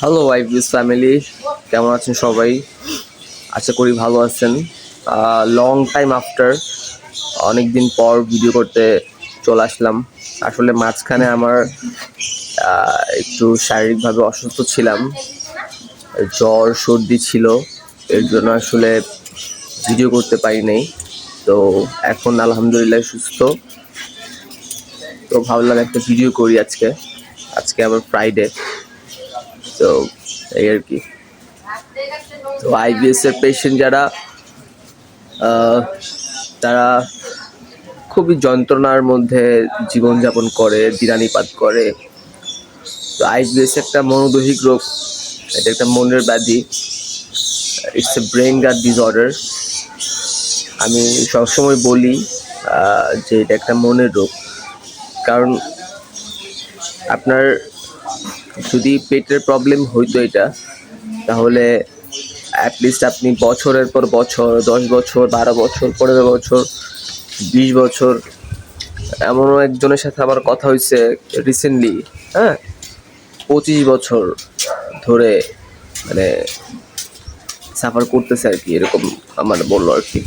Hello wife ওয়াইফিস family কেমন আছেন সবাই? আশা করি ভালো আছেন। লং টাইম আফটার অনেক দিন পর ভিডিও করতে চলে আসলাম। আসলে মাঝখানে আমার একটু শারীরিকভাবে অসুস্থ ছিলাম। জ্বর, সর্দি ছিল। এর জন্য আসলে ভিডিও করতে পারি নাই। তো এখন আলহামদুলিল্লাহ সুস্থ। তো ভাবলাম একটা ভিডিও করি আজকে। আজকে আবার ফ্রাইডে তো এই আর কি। তো আইবিএস এর পেশেন্ট যারা তারা খুবই যন্ত্রণার মধ্যে জীবনযাপন করে, দিনানিপাত করে। তো আইবিএস একটা মনোদৈহিক রোগ, এটা একটা মনের ব্যাধি। It's a brain gut disorder আমি সবসময় বলি যে এটা একটা মনের রোগ। কারণ আপনার যদি পেটের প্রবলেম হইতো এটা, তাহলে অ্যাটলিস্ট আপনি বছরের পর বছর, দশ বছর, বারো বছর, পনেরো বছর, বিশ বছর, এমনও একজনের সাথে আমার কথা হয়েছে রিসেন্টলি হ্যাঁ? পঁচিশ বছর ধরে মানে সাফার করতেছে আর কি, এরকম আমার বলল আর কি।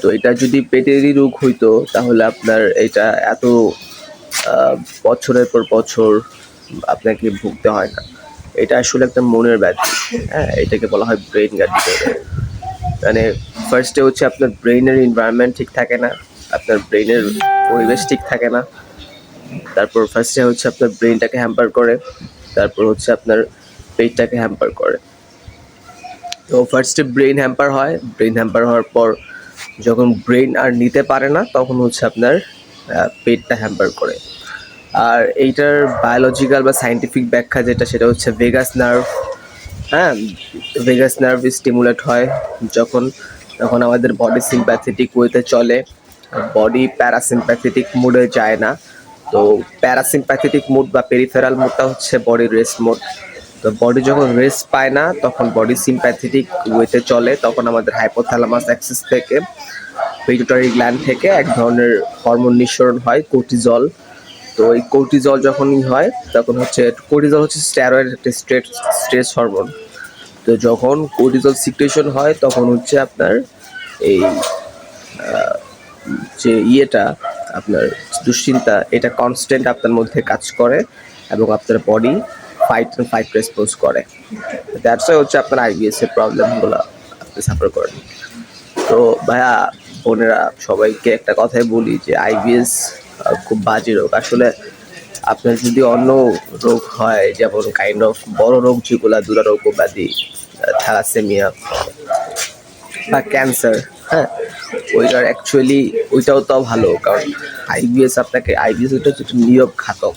তো এটা যদি পেটেরই রোগ হইতো, তাহলে আপনার এটা এত বছরের পর বছর আপনাকে ভুগতে হয় না। এটা আসলে একটা মনের ব্যাধি হ্যাঁ? এটাকে বলা হয় ব্রেন গার্ড মানে ফার্স্টে হচ্ছে আপনার ব্রেনের এনভায়রনমেন্ট ঠিক থাকে না, আপনার ব্রেনের পরিবেশ ঠিক থাকে না। তারপর ফার্স্টে হচ্ছে আপনার ব্রেনটাকে হ্যাম্পার করে, তারপর হচ্ছে আপনার পেটটাকে হ্যাম্পার করে। তো ফার্স্টে ব্রেন হ্যাম্পার হয় ব্রেন হ্যাম্পার হওয়ার পর যখন ব্রেন আর নিতে পারে না, তখন হচ্ছে আপনার পেটটা হ্যাম্পার করে। আর এইটার বায়োলজিক্যাল বা সাইন্টিফিক ব্যাখ্যা যেটা, সেটা হচ্ছে ভেগাস নার্ভ হ্যাঁ ভেগাস নার্ভ স্টিমুলেট হয় যখন তখন আমাদের বডি সিম্প্যাথেটিক ওয়েতে চলে। বডি প্যারাসিম্প্যাথেটিক মুডে যায় না। তো প্যারাসিম্প্যাথেটিক মুড বা পেরিফেরাল মুডটা হচ্ছে বডির রেস্ট মুড তো বডি যখন রেস্ট পায় না, তখন বডি সিম্প্যাথেটিক ওয়েতে চলে, তখন আমাদের হাইপোথ্যালামাস অ্যাক্সিস থেকে পিটুটারি গ্ল্যান্ড থেকে এক ধরনের হরমোন নিঃসরণ হয় কোর্টিজল তো এই কোর্টিজল যখনই হয়, তখন হচ্ছে কোর্টিজল হচ্ছে স্টেরয়েড একটা স্ট্রেস স্ট্রেস হরমোন তো যখন কোর্টিজল সিক্রেশন হয়, তখন হচ্ছে আপনার এই যে ইয়েটা, আপনার দুশ্চিন্তা, এটা কনস্ট্যান্ট আপনার মধ্যে কাজ করে এবং আপনার body fight and fight response করে। দ্যাটস হচ্ছে আপনার আইবিএস এর প্রবলেমগুলো আপনি সাফার করেন। তো ভাইয়া বোনেরা সবাইকে একটা কথাই বলি যে আইবিএস খুব বাজে রোগ। আসলে আপনার যদি অন্য রোগ হয়, যেমন কাইন্ড অফ বড় রোগ যেগুলো দুরারোগ্য ব্যাধি থ্যালাসেমিয়া বা ক্যান্সার হ্যাঁ ওইটার অ্যাকচুয়ালি ওইটাও তো ভালো, কারণ আইবিএস আপনাকে, আইবিএস এটা হচ্ছে একটা নীরব ঘাতক।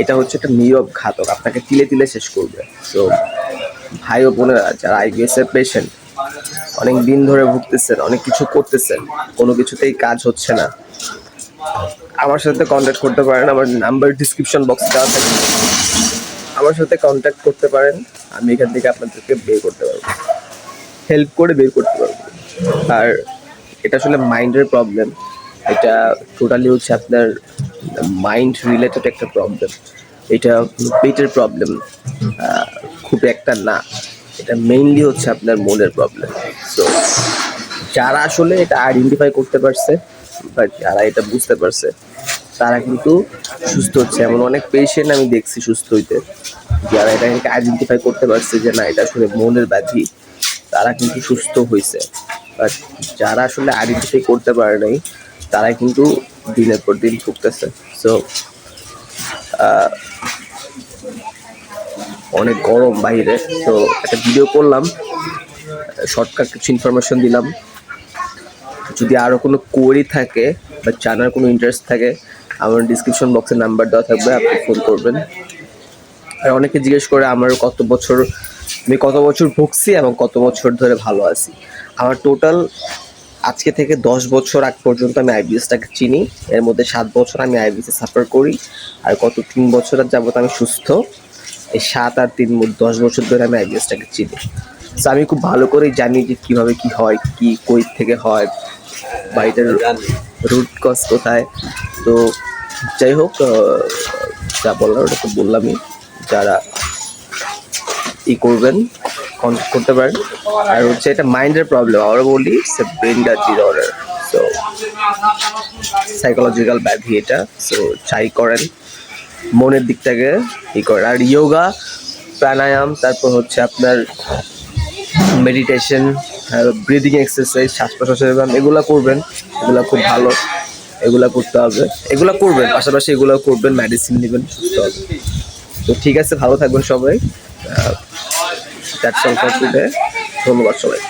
এটা হচ্ছে একটা নীরব ঘাতক, আপনাকে তিলে তিলে শেষ করবে। তো ভাই ও বোনেরা, যারা আইবিএস এর পেশেন্ট অনেক দিন ধরে ভুগতেছেন, অনেক কিছু করতেছেন, কোনো কিছুতেই কাজ হচ্ছে না। আমার সাথে কন্ট্যাক্ট করতে পারেন, আমার নাম্বার ডিসক্রিপশন বক্সে দেওয়া থাকে। আমার সাথে কন্ট্যাক্ট করতে পারেন, আমি এখান থেকে আপনাদেরকে বের করতে পারব। হেল্প করে বের করতে পারব। আর এটা আসলে মাইন্ডের প্রবলেম এটা টোটালি হচ্ছে আপনার মাইন্ড রিলেটেড একটা প্রবলেম এটা পেটের প্রবলেম খুব একটা না। এটা মেইনলি হচ্ছে আপনার মনের প্রবলেম সো যারা আসলে এটা আইডেন্টিফাই করতে পারছে, বা যারা এটা বুঝতে পারছে, তারা কিন্তু সুস্থ হচ্ছে। এমন অনেক পেশেন্ট আমি দেখছি সুস্থ হইতে, যারা এটাকে আইডেন্টিফাই করতে পারছে যে না, এটা আসলে মনের ব্যাধি, তারা কিন্তু সুস্থ হয়েছে বাট যারা আসলে আইডেন্টিফাই করতে পারে নাই তারা কিন্তু দিনের পর দিন ভুগতেছে। সো অনেক গরম বাইরে, তো একটা ভিডিও করলাম শর্টকাট কিছু ইনফরমেশন দিলাম। যদি আরও কোনো কোয়েরি থাকে বা জানার কোনো ইন্টারেস্ট থাকে, আমার ডিসক্রিপশন বক্সে নাম্বার দেওয়া থাকবে, আপনি ফোন করবেন। আর অনেকে জিজ্ঞেস করে, আমার কত বছর, আমি কত বছর ভুগছি এবং কত বছর ধরে ভালো আছি? আমার টোটাল আজকে থেকে দশ বছর আগ পর্যন্ত আমি আইবিএসটাকে চিনি। এর মধ্যে সাত বছর আমি আইবিএসে সাফার করি, আর কত তিন বছরের যাবত আমি সুস্থ। এই সাত আর তিন দশ বছর ধরে আমি আইবিএসটাকে চিনি। তো আমি খুব ভালো করেই জানি যে কীভাবে কি হয়, কি কই থেকে হয় বা এটার রুট কজ কোথায়। তো যাই হোক যা বলার ওটা তো বললামই। যারা ই করবেন করতে পারেন। আর হচ্ছে এটা মাইন্ডের প্রবলেম আমরা বলি সে ব্রেন ডিসঅর্ডার সো সাইকোলজিক্যাল ব্যাধি এটা। সো ট্রাই করেন। মনের দিকটাকে ই করে। আর যোগা প্রাণায়াম, তারপর হচ্ছে আপনার মেডিটেশন ব্রিদিং এক্সারসাইজ শ্বাস প্রশ্বাসের ব্যায়াম, এগুলো করবেন। এগুলো খুব ভালো। এগুলা করতে হবে। এগুলো করবেন, পাশাপাশি এগুলো করবেন মেডিসিন নেবেন, সুস্থ হবে তো ঠিক আছে, ভালো থাকবেন সবাই। ধন্যবাদ সবাই